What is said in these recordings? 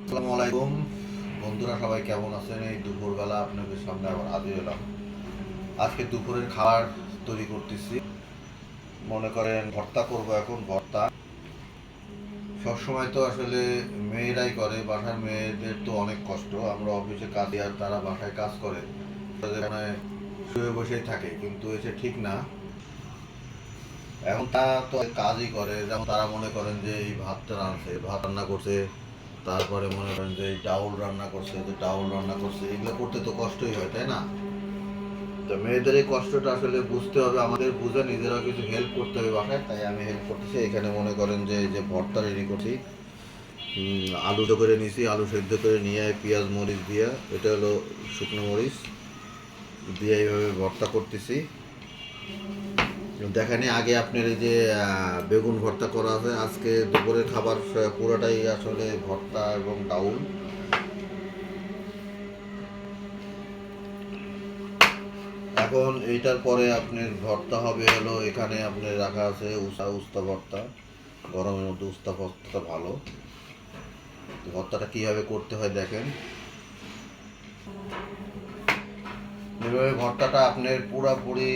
আসসালামু বন্ধুরা, সবাই কেমন আছেন? এই দুপুরবেলা আপনাদের সামনে আবার হাজির এলাম আজকে দুপুরের খাবার তৈরি করতেছি। মনে করেন ভর্তা করব এখন, ভর্তা। সবসময় তো আসলে মেয়েরাই করে, বাসার মেয়েদের তো অনেক কষ্ট। আমরা অফিসে কাজ আর তারা বাসায় কাজ করে। তাদের মানে শুয়ে বসেই থাকে, কিন্তু এসে ঠিক না। এখন তারা তো কাজই করে। যেমন তারা মনে করেন যে এই ভাতটা রাঁধছে, ভাত রান্না করছে তারপরে মনে করেন যে ডাউল রান্না করছে যে ডাউল রান্না করছে এগুলো করতে তো কষ্টই হয় তাই না? তো মেয়েদের এই কষ্টটা আসলে বুঝতে হবে আমাদের বুঝে নিজেরাও কিছু হেল্প করতে হবে বাসায় তাই আমি হেল্প করতেছি। এখানে মনে করেন যে যে ভর্তা রেডি করছি উম, আলু তো করে নিয়েছি আলু সেদ্ধ করে নিয়ে পেঁয়াজ মরিচ দিয়ে এটা হলো শুকনো মরিচ দিয়ে এইভাবে ভর্তা করতেছি। দেখেনি আগে আপনার এই যে বেগুন ভর্তা করা আছে, আজকে দুপুরের খাবার পুরোটাই আসলে ভর্তা এবং ডাউল। এখন এইটার পরে আপনার ভর্তা হবে হলো, এখানে আপনার রাখা আছে উষা উস্তা ভর্তা। গরমের মধ্যে উস্তা ভর্তাটা ভালো। ভর্তাটা কীভাবে করতে হয় দেখেন। এভাবে ভর্তাটা আপনার পুরাপুরি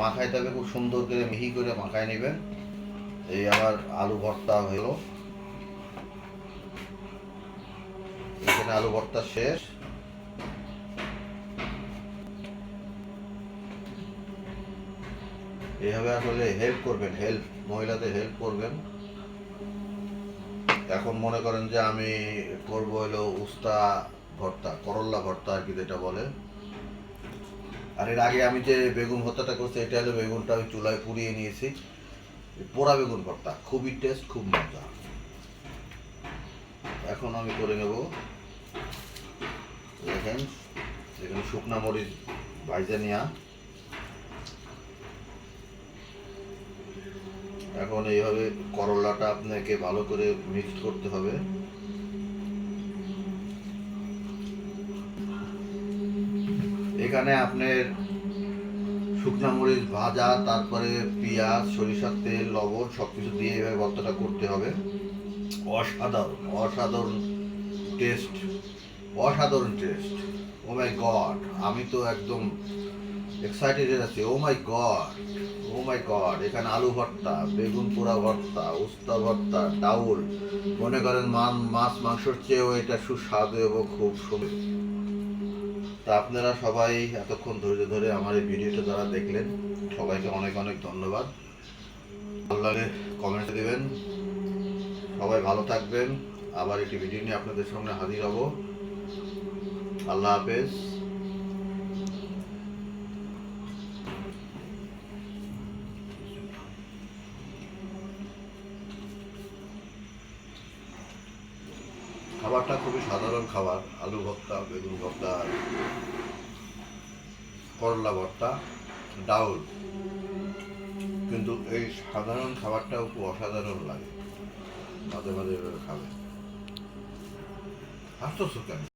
মাখাইতে হবে খুব সুন্দর করে মিহি করে মাখায় নেবেন। এই আমার আলু ভর্তা হলো। এখানে আলু ভর্তা শেষ। এইভাবে আসলে হেল্প করবেন হেল্প মহিলাদের হেল্প করবেন। এখন মনে করেন যে আমি করব হলো উস্তা ভর্তা, করল্লা ভর্তা আর কি যেটা বলে। আর এর আগে আমি যে বেগুন ভর্তাটা করছি, এটা হলো বেগুনটা আমি চুলায় পুড়িয়ে নিয়েছি। পোড়া বেগুন ভর্তা, খুবই টেস্ট খুব মজা। এখন আমি করে নেব, দেখেন, এখানে শুকনা মরিচ ভাইজা নেওয়া এখন এইভাবে করলাটা আপনাকে ভালো করে মিক্সড করতে হবে। এখানে আপনার শুকনো মরিচ ভাজা তারপরে পেঁয়াজ সরিষার তেল লবণ সব কিছু দিয়ে এভাবে ভর্তাটা করতে হবে। অসাধারণ। অসাধারণ টেস্ট অসাধারণ টেস্ট। ও মাই গড আমি তো একদম এক্সাইটেড আছি ও মাই গড ও মাই গড এখানে আলু ভর্তা বেগুন পোড়া ভর্তা উস্তা ভর্তা ডাউল। মনে করেন মান মাছ মাংসর চেয়েও এটা সুস্বাদু এবং খুব সুন্দর। তা আপনারা সবাই এতক্ষণ ধৈর্য ধরে আমার এই ভিডিওটা যারা দেখলেন, সবাইকে অনেক অনেক ধন্যবাদ। ভালো লাগে কমেন্ট দেবেন। সবাই ভালো থাকবেন। আবার একটি ভিডিও নিয়ে আপনাদের সামনে হাজির হব। আল্লাহ হাফেজ। খাবারটা খুবই সাধারণ খাবার, আলু ভর্তা, বেগুন ভর্তা করলা ভর্তা, ডাউল। কিন্তু এই সাধারণ খাবারটাও খুব অসাধারণ লাগে। মাঝে মাঝে এভাবে খাবে। হাসতো কেন?